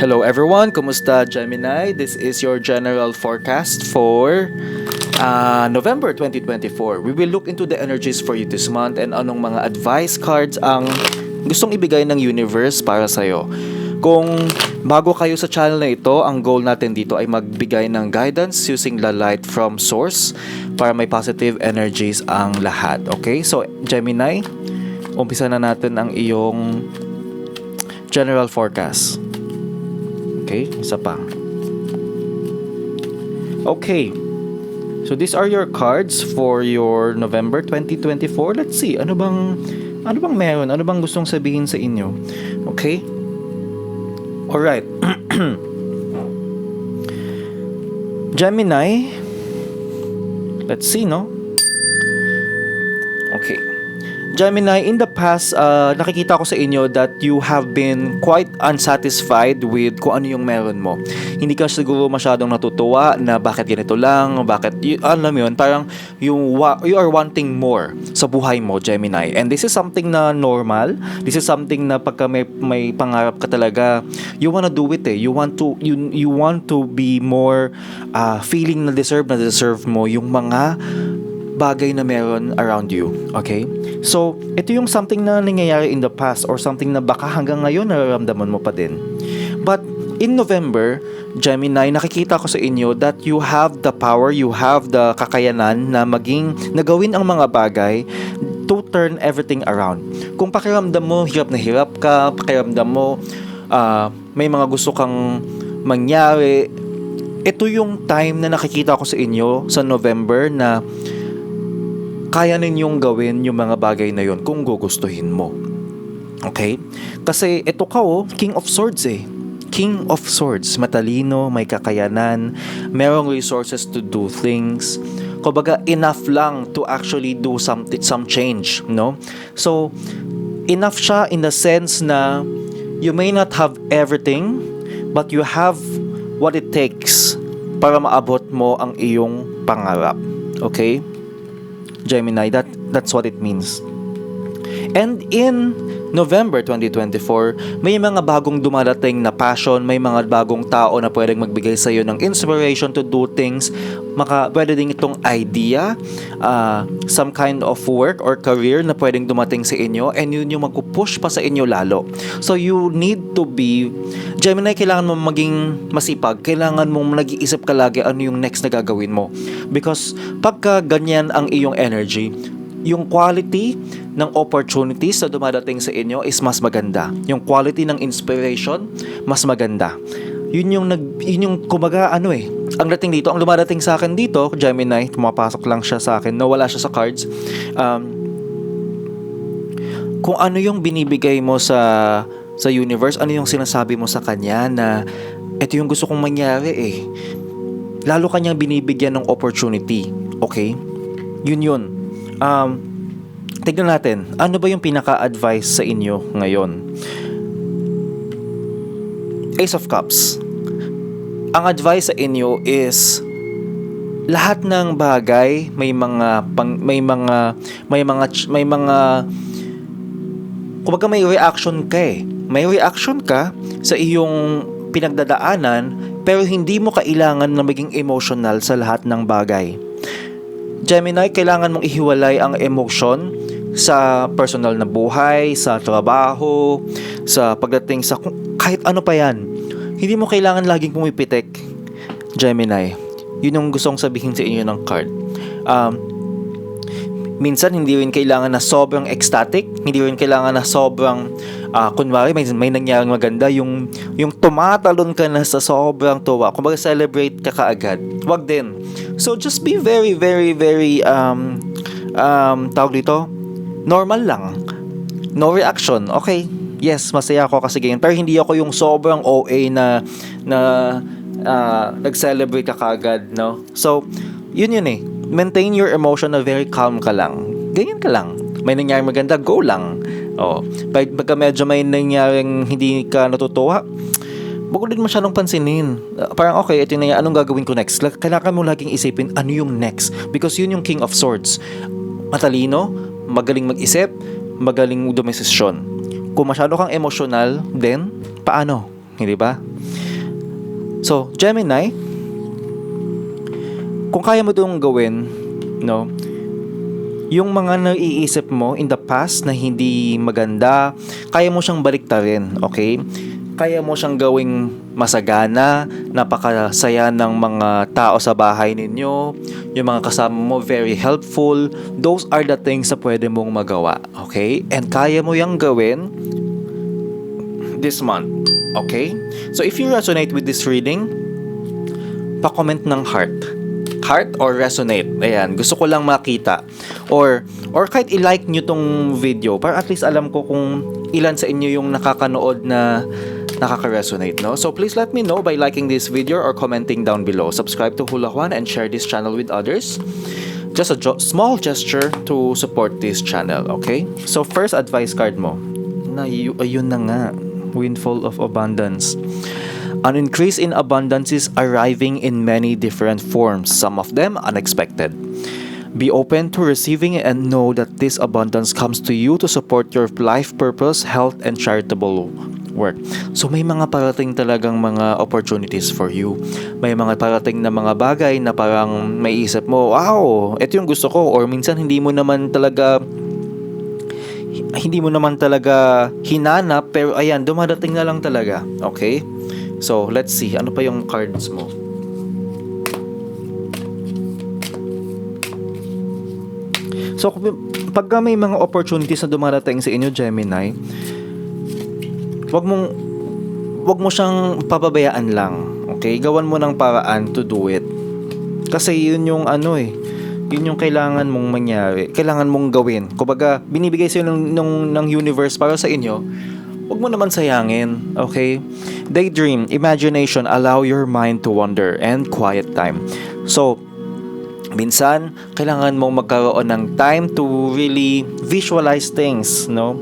Hello everyone, kumusta Gemini? This is your general forecast for uh, November 2024. We will look into the energies for you this month and anong mga advice cards ang gustong ibigay ng universe para sa'yo. Kung bago kayo sa channel na ito, ang goal natin dito ay magbigay ng guidance using the light from source para may positive energies ang lahat. Okay? So, Gemini, umpisa na natin ang iyong general forecast. Okay, isa pa. Okay. So these are your cards for your November 2024. Let's see, ano bang ano bang meron? Ano bang gustong sabihin sa inyo? Okay? All right. Gemini. Let's see, no? Okay. Gemini, in the past, uh, nakikita ko sa inyo that you have been quite unsatisfied with kung ano yung meron mo. Hindi ka siguro masyadong natutuwa na bakit ganito lang, bakit, y- alam yun, parang yung, wa- you are wanting more sa buhay mo, Gemini. And this is something na normal. This is something na pagka may, may pangarap ka talaga, you wanna do it eh. You want to, you, you want to be more uh, feeling na deserve na deserve mo yung mga bagay na meron around you. Okay? So, ito yung something na nangyayari in the past or something na baka hanggang ngayon nararamdaman mo pa din. But in November, Gemini, nakikita ko sa inyo that you have the power, you have the kakayanan na maging, nagawin ang mga bagay to turn everything around. Kung pakiramdam mo, hirap na hirap ka, pakiramdam mo, ah, may mga gusto kang mangyari, ito yung time na nakikita ko sa inyo sa November na kaya ninyong gawin yung mga bagay na yon kung gugustuhin mo. Okay? Kasi ito ka oh, King of Swords eh. King of Swords, matalino, may kakayanan, merong resources to do things. Kumbaga, enough lang to actually do some, some change, no? So, enough siya in the sense na you may not have everything, but you have what it takes para maabot mo ang iyong pangarap. Okay? Gemini, that that's what it means. And in November 2024, may mga bagong dumadating na passion, may mga bagong tao na pwedeng magbigay sa iyo ng inspiration to do things. Maka, pwede din itong idea, uh, some kind of work or career na pwedeng dumating sa inyo and yun yung magpupush pa sa inyo lalo. So you need to be, Gemini, kailangan mo maging masipag. Kailangan mong nag-iisip ka lagi ano yung next na gagawin mo. Because pagka ganyan ang iyong energy, yung quality ng opportunities na dumadating sa inyo is mas maganda. Yung quality ng inspiration, mas maganda. Yun yung nag yun yung kumaga ano eh. Ang dating dito, ang lumadating sa akin dito, Gemini, pumapasok lang siya sa akin, nawala siya sa cards. Um, kung ano yung binibigay mo sa sa universe, ano yung sinasabi mo sa kanya na ito yung gusto kong mangyari eh. Lalo kanyang binibigyan ng opportunity. Okay? Yun yun um, tignan natin, ano ba yung pinaka-advice sa inyo ngayon? Ace of Cups. Ang advice sa inyo is lahat ng bagay may mga pang, may mga may mga may mga kumbaga may reaction ka eh. May reaction ka sa iyong pinagdadaanan pero hindi mo kailangan na maging emotional sa lahat ng bagay. Gemini, kailangan mong ihiwalay ang emotion sa personal na buhay, sa trabaho, sa pagdating sa kahit ano pa yan. Hindi mo kailangan laging pumipitik. Gemini, yun yung gustong sabihin sa inyo ng card. Um, minsan hindi rin kailangan na sobrang ecstatic, hindi rin kailangan na sobrang uh, kunwari may, may nangyaring maganda yung yung tumatalon ka na sa sobrang tuwa. Kumbaga celebrate ka kaagad. Wag din. So just be very very very um um tawag dito normal lang. No reaction. Okay. Yes, masaya ako kasi ganyan. Pero hindi ako yung sobrang OA na na uh, nag-celebrate ka kaagad, no? So, yun yun eh. Maintain your emotion na very calm ka lang. Ganyan ka lang. May nangyaring maganda, go lang. Oh, pag pagka medyo may nangyaring hindi ka natutuwa, Bago din masyadong pansinin. Uh, parang okay, ito na yan. Anong gagawin ko next? Kailangan mo laging isipin ano yung next. Because yun yung King of Swords. Matalino, magaling mag-isip, magaling dumesisyon. Kung masyado kang emotional, then paano? hindi ba? So, Gemini, kung kaya mo itong gawin, no, yung mga naiisip mo in the past na hindi maganda, kaya mo siyang baliktarin, okay? Kaya mo siyang gawing masagana, napakasaya ng mga tao sa bahay ninyo, yung mga kasama mo very helpful. Those are the things na pwede mong magawa, okay? And kaya mo yung gawin this month, okay? So if you resonate with this reading, pa-comment ng heart heart or resonate. Ayan, gusto ko lang makita. Or or kahit i-like nyo tong video para at least alam ko kung ilan sa inyo yung nakakanood na nakaka-resonate, no? So please let me know by liking this video or commenting down below. Subscribe to Hula Juan and share this channel with others. Just a small gesture to support this channel, okay? So first advice card mo. Na ayun na nga. Windfall of abundance. An increase in abundance is arriving in many different forms, some of them unexpected. Be open to receiving and know that this abundance comes to you to support your life purpose, health, and charitable work. So may mga parating talagang mga opportunities for you. May mga parating na mga bagay na parang may isip mo, wow, ito yung gusto ko. Or minsan hindi mo naman talaga hindi mo naman talaga hinanap pero ayan, dumadating na lang talaga. Okay? So, let's see. Ano pa yung cards mo? So, pag may mga opportunities na dumarating sa inyo, Gemini, wag mong wag mo siyang pababayaan lang. Okay? Gawan mo ng paraan to do it. Kasi yun yung ano eh, yun yung kailangan mong mangyari, kailangan mong gawin. Kumbaga, binibigay sa'yo ng, ng, ng universe para sa inyo, wag mo naman sayangin, okay? Daydream, imagination, allow your mind to wander, and quiet time. So, minsan, kailangan mong magkaroon ng time to really visualize things, no?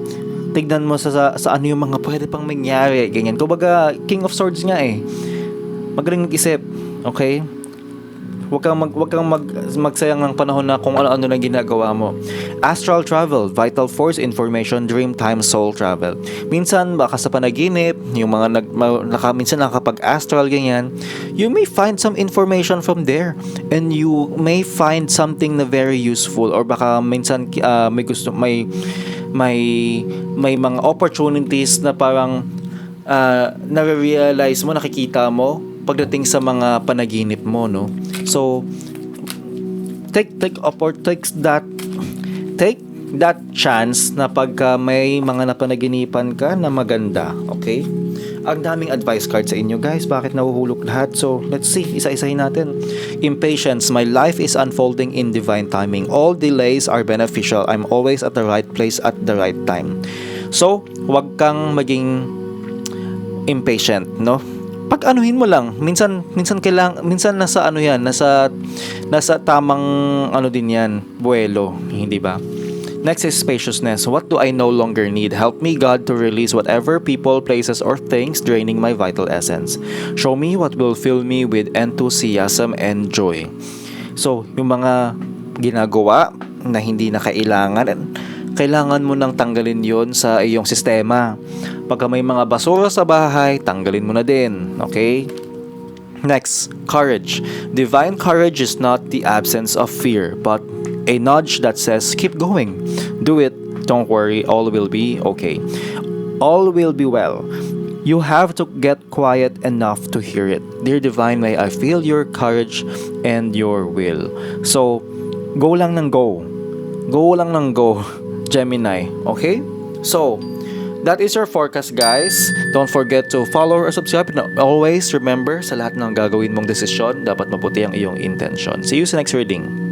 Tignan mo sa, sa, sa ano yung mga pwede pang mangyari, ganyan. Kumbaga, King of Swords nga eh. Magaling mag-isip, okay? Huwag kang, mag, huwag kang mag, magsayang ng panahon na kung ano-ano na ginagawa mo. Astral travel, vital force information, dream time, soul travel. Minsan, baka sa panaginip, yung mga nag, ma, naka, minsan nakapag-astral ganyan, you may find some information from there. And you may find something na very useful or baka minsan uh, may gusto, may, may, may mga opportunities na parang uh, nare-realize mo, nakikita mo, pagdating sa mga panaginip mo, no? So, take take oppor takes that take that chance na pagka may mga napanaginipan ka na maganda, okay? Ang daming advice card sa inyo, guys. Bakit nahuhulog lahat? So, let's see. Isa-isahin natin. Impatience. My life is unfolding in divine timing. All delays are beneficial. I'm always at the right place at the right time. So, wag kang maging impatient, no? Pag anuhin mo lang minsan minsan kailang minsan nasa ano yan nasa nasa tamang ano din yan buwelo hindi ba Next is spaciousness. What do I no longer need? Help me, God, to release whatever people, places, or things draining my vital essence. Show me what will fill me with enthusiasm and joy. So, yung mga ginagawa na hindi na kailangan, kailangan mo nang tanggalin yon sa iyong sistema. Pagka may mga basura sa bahay, tanggalin mo na din. Okay? Next, courage. Divine courage is not the absence of fear, but a nudge that says, keep going. Do it. Don't worry. All will be okay. All will be well. You have to get quiet enough to hear it. Dear Divine, may I feel your courage and your will. So, go lang ng go. Go lang ng go, Gemini. Okay? So, that is your forecast, guys. Don't forget to follow or subscribe. And always remember, sa lahat ng gagawin mong desisyon, dapat maputi ang iyong intention. See you sa next reading.